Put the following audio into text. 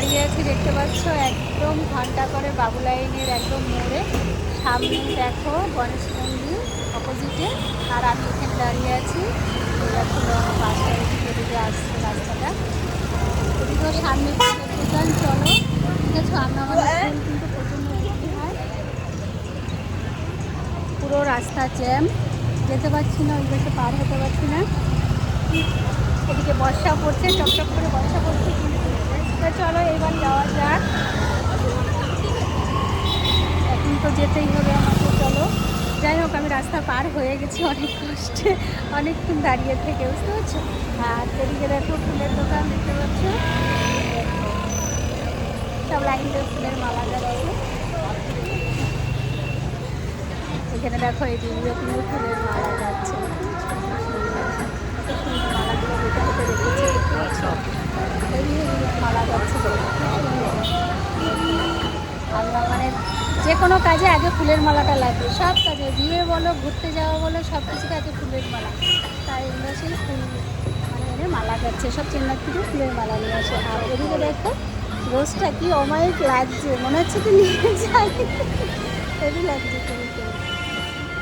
দাঁড়িয়ে আছি, দেখতে পাচ্ছ, একদম ঘণ্টা করে বাবু লাইনের একদম মোড়ে। সামনে দেখো গণেশ মন্দির অপোজিটে আর আমি এখানে দাঁড়িয়ে আছি। দেখো পাশে এদিকে এদিকে আসছে রাস্তাটা। এদিকেও সামনে দোকান চলো। ঠিক আছে, আমরা আমাদের কিন্তু প্রচণ্ড বৃষ্টি হয়? পুরো রাস্তা জ্যাম। যেতে পারছি না, ওই পাশে পার হতে পারছি না। এদিকে বর্ষা পড়ছে টকটক করে বর্ষা তো চলো, এবার যাওয়া যাক। এখন তো যেতেই হবে আমাকে, চলো। যাই হোক, আমি রাস্তা পার হয়ে গেছি, অনেক কষ্টে, অনেকক্ষণ দাঁড়িয়ে থেকে, বুঝতে পারছ? আর এদিকে দেখো, ফুলের দোকান দেখতে পাচ্ছ? সব লাইন দিয়ে ফুলের মালা যাচ্ছে। এখানে দেখো, এই কিন্তু ফুলের মালা যাচ্ছে কত সুন্দর মালাগুলো বেঁধে বেঁধে রেখেছে দেখতে পাচ্ছ? এই যে মালা যাচ্ছে আমরা মানে যে কোনো কাজে আগে ফুলের মালাটা লাগবে। সব কাজে বিয়ে বলো, ঘুরতে যাওয়া বলো, সব কিছুতে আগে ফুলের মালা। তাই এগুলো সেই ফুল মানে মালা যাচ্ছে। সব চেন্নার থেকে ফুলের মালা নিয়ে আসে। আর এদিকে দেখো রোজটা কি অমায়িক লাগছে। মনে হচ্ছে কি নিয়ে যাই। এটি লাগছে।